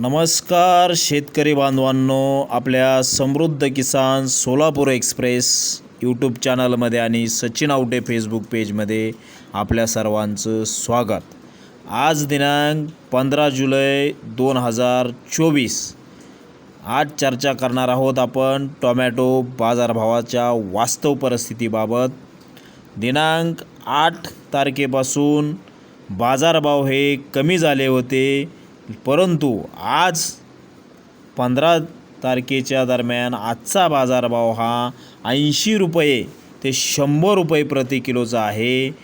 नमस्कार शेतकरी बांधवांनो आपल्या समृद्ध किसान सोलापूर एक्सप्रेस यूट्यूब चॅनलमध्ये आणि सचिन आवटे फेसबुक पेजमध्ये आपल्या सर्वांचं स्वागत. आज दिनांक पंधरा जुलै दोन हजार चोवीस. आज चर्चा करणार आहोत आपण टोमॅटो बाजारभावाच्या वास्तव परिस्थितीबाबत. दिनांक आठ तारखेपासून बाजारभाव हे कमी झाले होते. परंतु आज पंधरा तारखेच्या दरम्यान आजचा बाजारभाव हा ऐंशी रुपये ते शंभर रुपये प्रति किलोचा आहे.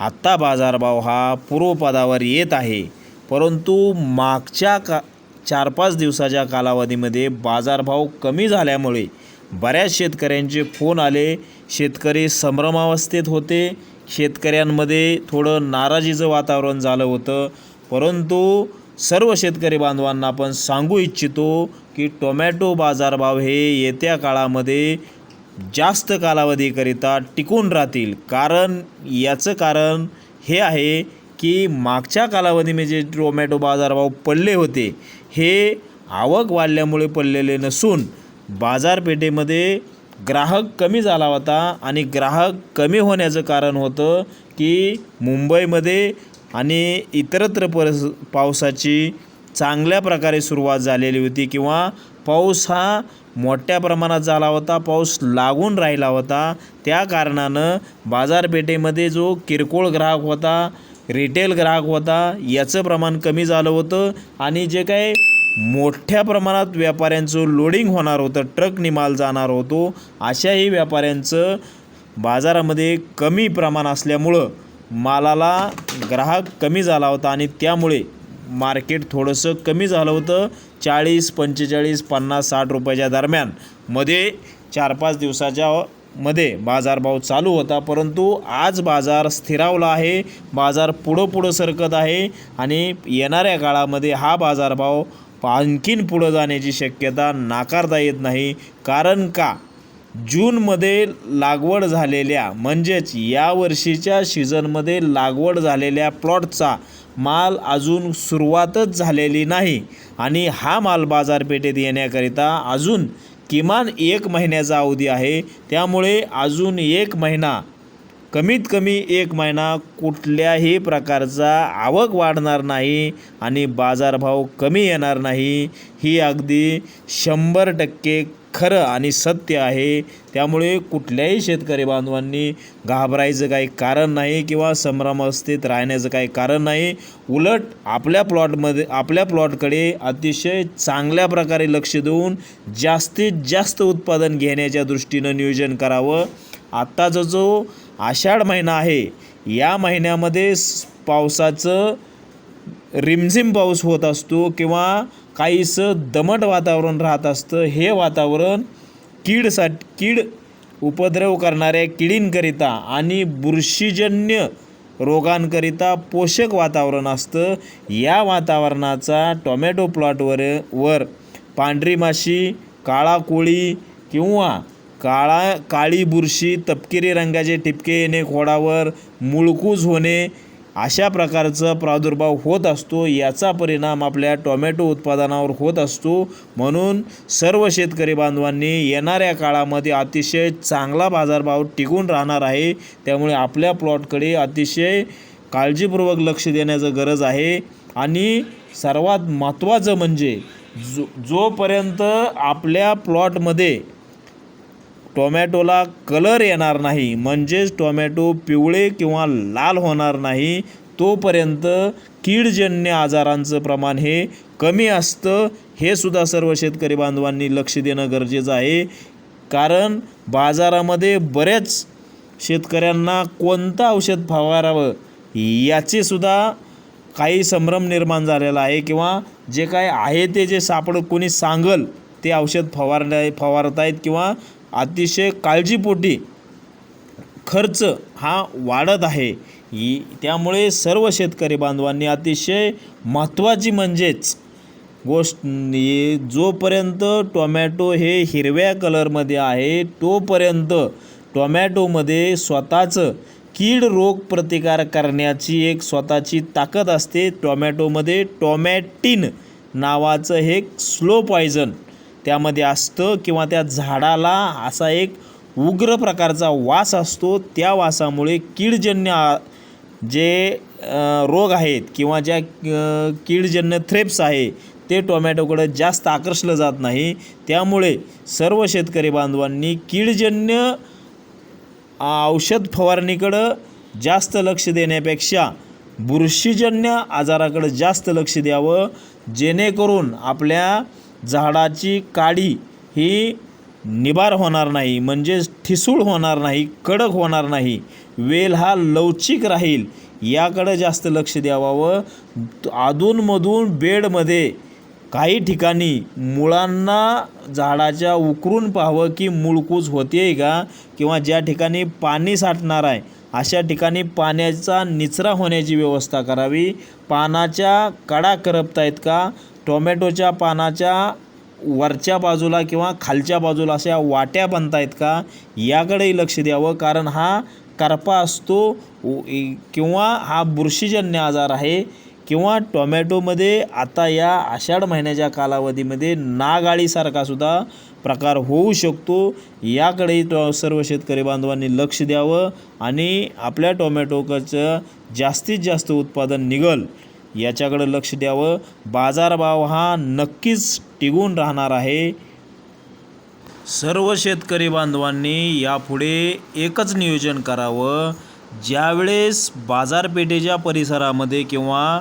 आत्ता बाजारभाव हा पूर्वपदावर येत आहे. परंतु मागच्या का चार पाच दिवसाच्या कालावधीमध्ये बाजारभाव कमी झाल्यामुळे बऱ्याच शेतकऱ्यांचे फोन आले. शेतकरी संभ्रमावस्थेत होते. शेतकऱ्यांमध्ये थोडं नाराजीचं वातावरण झालं होतं. परंतु सर्व शेतकरी बांधवांना आपण सांगू इच्छितो की टोमॅटो बाजारभाव हे येत्या काळामध्ये जास्त कालावधीकरिता टिकून राहतील. कारण याचं कारण हे आहे की मागच्या कालावधीमध्ये जे टोमॅटो बाजारभाव पडले होते हे आवक वाढल्यामुळे पडलेले नसून बाजारपेठेमध्ये ग्राहक कमी झाला होता आणि ग्राहक कमी होण्याचं कारण होतं की मुंबईमध्ये आणि इतरत्र परस पावसाची चांगल्या प्रकारे सुरुवात झालेली होती किंवा पाऊस हा मोठ्या प्रमाणात झाला होता पाऊस लागून राहिला होता त्या कारणानं बाजारपेठेमध्ये जो किरकोळ ग्राहक होता रिटेल ग्राहक होता याचं प्रमाण कमी झालं होतं आणि जे काय मोठ्या प्रमाणात व्यापाऱ्यांचं लोडिंग होणार होतं ट्रकने माल जाणार होतो अशाही व्यापाऱ्यांचं बाजारामध्ये कमी प्रमाण असल्यामुळं मालाला ग्राहक कमी झाला होता आणि त्यामुळे मार्केट थोडंसं कमी झालं होतं. चाळीस पंचेचाळीस पन्नास साठ रुपयाच्या दरम्यान. मध्ये चार पाच दिवसाच्या मध्ये बाजारभाव चालू होता. परंतु आज बाजार स्थिरावला आहे. बाजार पुढं पुढं सरकत आहे आणि येणाऱ्या काळामध्ये हा बाजारभाव आणखीन पुढं जाण्याची शक्यता नाकारता येत नाही. कारण का? जूनमध्ये लागवड झालेल्या म्हणजेच या वर्षीच्या सीझनमध्ये लागवड झालेल्या प्लॉटचा माल अजून सुरुवातच झालेली नाही आणि हा माल बाजारपेठेत येण्याकरिता अजून किमान एक महिन्याचा अवधी आहे. त्यामुळे अजून एक महिना कमीत कमी एक महिना कुठल्याही प्रकारचा आवक वाढणार नाही आणि बाजारभाव कमी येणार नाही. ही अगदी शंभर टक्के खरं आणि सत्य आहे. त्यामुळे कुठल्याही शेतकरी बांधवांनी घाबरायचं काही कारण नाही किंवा संभ्रमावस्थेत राहण्याचं काही कारण नाही. उलट आपल्या प्लॉटमध्ये आपल्या प्लॉटकडे अतिशय चांगल्या प्रकारे लक्ष देऊन जास्तीत जास्त उत्पादन घेण्याच्या दृष्टीनं नियोजन करावं. आत्ताचा जो आषाढ महिना आहे या महिन्यामध्ये पावसाचं रिमझिम पाऊस होत असतो किंवा काहीसं दमट वातावरण राहत असतं हे वातावरण कीडसाठी कीड उपद्रव करणाऱ्या किडींकरिता आणि बुरशीजन्य रोगांकरिता पोषक वातावरण असतं. या वातावरणाचा टोमॅटो प्लॉटवर वर पांढरी माशी काळा कोळी किंवा काळा काळी बुरशी तपकिरी रंगाचे ठिपके येणे खोडावर मुळकूज होणे अशा प्रकारचा प्रादुर्भाव होत असतो याचा परिणाम आपल्या टोमॅटो उत्पादनावर होत असतो. म्हणून सर्व शेतकरी बांधवांनी येणाऱ्या काळामध्ये अतिशय चांगला बाजारभाव टिकून राहणार आहे. त्यामुळे आपल्या प्लॉटकडे अतिशय काळजीपूर्वक लक्ष देण्याचं गरज आहे. आणि सर्वात महत्त्वाचं म्हणजे जो जोपर्यंत आपल्या प्लॉटमध्ये टोमॅटोला कलर येणार नाही म्हणजेच टोमॅटो पिवळे किंवा लाल होणार नाही तोपर्यंत कीडजन्य आजारांचं प्रमाण हे कमी असतं. हे सुद्धा सर्व शेतकरी बांधवांनी लक्ष देणं गरजेचं आहे. कारण बाजारामध्ये बरेच शेतकऱ्यांना कोणतं औषध फवारावं याचेसुद्धा काही संभ्रम निर्माण झालेला आहे किंवा जे काय आहे ते जे सापड कोणी सांगल ते औषध फवारण्या फवारत आहेत किंवा अतिशय काळजीपोटी खर्च हा वाढत आहे. ही त्यामुळे सर्व शेतकरी बांधवांनी अतिशय महत्त्वाची म्हणजेच गोष्ट जोपर्यंत टोमॅटो हे हिरव्या कलरमध्ये आहे तोपर्यंत टोमॅटोमध्ये स्वतःचं कीड रोग प्रतिकार करण्याची एक स्वतःची ताकद असते. टोमॅटोमध्ये टोमॅटिन नावाचं हे स्लो पॉयझन त्यामध्ये असतं किंवा त्या झाडाला असा एक उग्र प्रकारचा वास असतो त्या वासामुळे कीडजन्य आ- जे रोग आहेत किंवा ज्या कीडजन्य थ्रेप्स आहे ते टोमॅटोकडं जास्त आकर्षलं जात नाही. त्यामुळे सर्व शेतकरी बांधवांनी कीडजन्य औषध फवारणीकडं जास्त लक्ष देण्यापेक्षा बुरशीजन्य आजाराकडं जास्त लक्ष द्यावं जेणेकरून आपल्या झाडाची काडी ही निबार होणार नाही म्हणजेच ठिसूळ होणार नाही कडक होणार नाही. वेल हा लवचिक राहील. याकडं जास्त लक्ष द्यावावं. अधूनमधून बेडमध्ये काही ठिकाणी मुळांना झाडाच्या उकरून पाहावं की मुळकूज होते का? किंवा ज्या ठिकाणी पाणी साठणार आहे अशा ठिकाणी पाण्याचा निचरा होण्याची व्यवस्था करावी. पानाच्या कडा करपतायत का? टोमॅटोच्या पानाच्या वरच्या बाजूला किंवा खालच्या बाजूला अशा वाट्या बनतायत का? याकडेही लक्ष द्यावं. कारण हा करपा असतो किंवा हा बुरशीजन्य आजार आहे किंवा टोमॅटोमध्ये आता या आषाढ महिन्याच्या कालावधीमध्ये नागाळीसारखासुद्धा प्रकार होऊ शकतो. याकडेही टो सर्व शेतकरी बांधवांनी लक्ष द्यावं आणि आपल्या टोमॅटोचं जास्तीत जास्त उत्पादन निघल. याच्याकडं लक्ष द्यावं. बाजारभाव हा नक्कीच टिकून राहणार आहे. सर्व शेतकरी बांधवांनी यापुढे एकच नियोजन करावं. ज्यावेळेस बाजारपेठेच्या परिसरामध्ये किंवा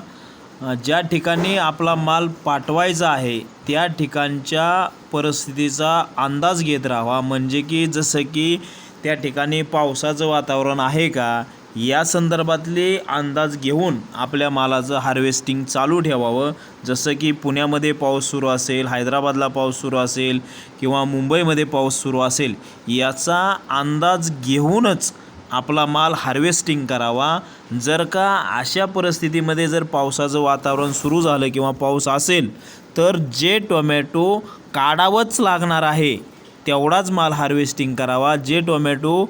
ज्या ठिकाणी आपला माल पाठवायचा आहे त्या ठिकाणच्या परिस्थितीचा अंदाज घेत राहावा. म्हणजे की जसं की त्या ठिकाणी पावसाचं वातावरण आहे का? या संदर्भातले अंदाज घेऊन आपल्या मालाचं हार्वेस्टिंग चालू ठेवावं. जसं की पुण्यामध्ये पाऊस सुरू असेल हैदराबादला पाऊस सुरू असेल किंवा मुंबईमध्ये पाऊस सुरू असेल याचा अंदाज घेऊनच आपला माल हार्वेस्टिंग करावा. जर का अशा परिस्थितीमध्ये जर पावसाचं वातावरण सुरू झालं किंवा पाऊस असेल तर जे टोमॅटो काढावंच लागणार आहे. तेवढाच माल हार्वेस्टिंग करावा. जे टोमॅटो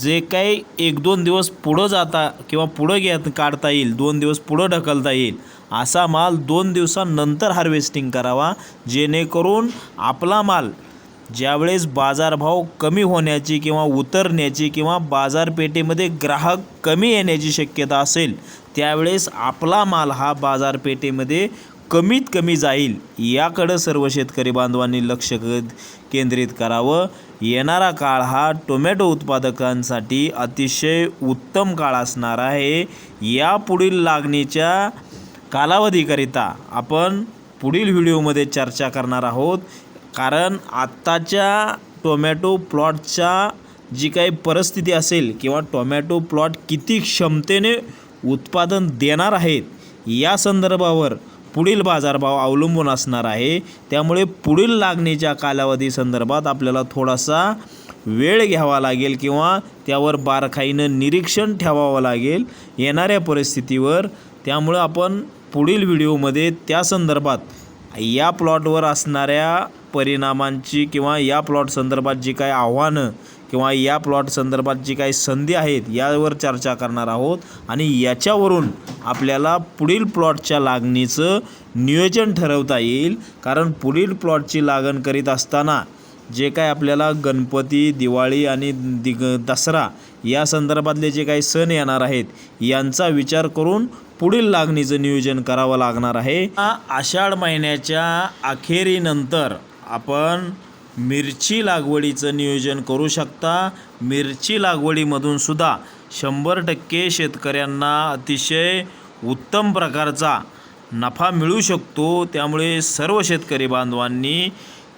जे काही एक दोन दिवस पुढं जाता किंवा पुढं घेत काढता येईल दोन दिवस पुढं ढकलता येईल असा माल दोन दिवसानंतर हार्वेस्टिंग करावा. जेणेकरून आपला माल ज्यावेळेस बाजारभाव कमी होण्याची किंवा उतरण्याची किंवा बाजारपेठेमध्ये ग्राहक कमी येण्याची शक्यता असेल त्यावेळेस आपला माल हा बाजारपेठेमध्ये कमीत कमी जाईल. याकडं सर्व शेतकरी बांधवांनी लक्ष केंद्रित करावं. येणारा काळ हा टोमॅटो उत्पादकांसाठी अतिशय उत्तम काळ असणार आहे. यापुढील लागणीच्या कालावधीकरिता आपण पुढील व्हिडिओमध्ये चर्चा करणार आहोत. कारण आत्ताच्या टोमॅटो प्लॉटच्या जी काही परिस्थिती असेल किंवा टोमॅटो प्लॉट किती क्षमतेने उत्पादन देणार आहेत या संदर्भावर पुढील बाजारभाव अवलंबून असणार आहे. त्यामुळे पुढील लागणीच्या कालावधी संदर्भात आपल्याला थोडासा वेळ घ्यावा लागेल किंवा त्यावर बारकाईनं निरीक्षण ठेवावं लागेल येणाऱ्या परिस्थितीवर. त्यामुळं आपण पुढील व्हिडिओमध्ये त्या संदर्भात या प्लॉटवर असणाऱ्या परिणामांची किंवा या प्लॉट संदर्भात जी काही आव्हानं किंवा या प्लॉट संदर्भात जी काही संधी आहेत यावर चर्चा करणार आहोत. आणि याच्यावरून आपल्याला पुढील प्लॉटच्या लागणीचं नियोजन ठरवता येईल. कारण पुढील प्लॉटची लागण करीत असताना जे काय आपल्याला गणपती दिवाळी आणि दिग दसरा या संदर्भातले जे काही सण येणार आहेत यांचा विचार करून पुढील लागणीचं नियोजन करावं लागणार आहे. आषाढ महिन्याच्या अखेरीनंतर आपण मिरची लागवडीचं नियोजन करू शकता. मिरची लागवडीमधून सुद्धा शंभर टक्के शेतकऱ्यांना अतिशय उत्तम प्रकारचा नफा मिळू शकतो. त्यामुळे सर्व शेतकरी बांधवांनी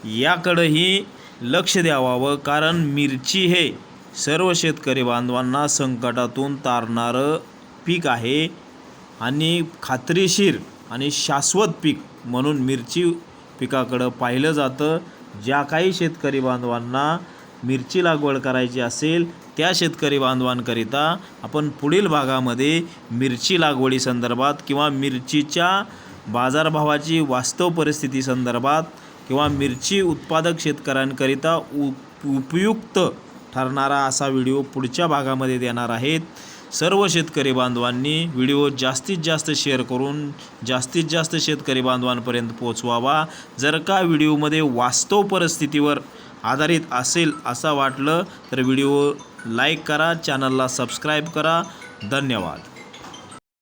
याकडंही लक्ष द्यावावं. कारण मिरची हे सर्व शेतकरी बांधवांना संकटातून तारणारं पीक आहे. आणि खात्रीशीर आणि शाश्वत पीक म्हणून मिरची पिकाकडं पाहिलं जातं. ज्या काही शेतकरी बांधवांना मिरची लागवड करायची असेल त्या शेतकरी बांधवांकरिता आपण पुढील भागामध्ये मिरची लागवडी संदर्भात किंवा मिरचीच्या बाजारभावाची वास्तव परिस्थिती संदर्भात किंवा मिरची उत्पादक शेतकऱ्यांकरिता उ उपयुक्त ठरणारा असा व्हिडिओ पुढच्या भागामध्ये देणार आहेत. सर्व शेतकरी बांधवांनी व्हिडिओ जास्तीत जास्त शेअर करून जास्तीत जास्त शेतकरी बांधवांपर्यंत पोचवावा जर का व्हिडिओमध्ये वास्तव परिस्थितीवर आधारित असेल असं वाटलं तर व्हिडिओ लाईक करा चॅनलला सबस्क्राईब करा. धन्यवाद.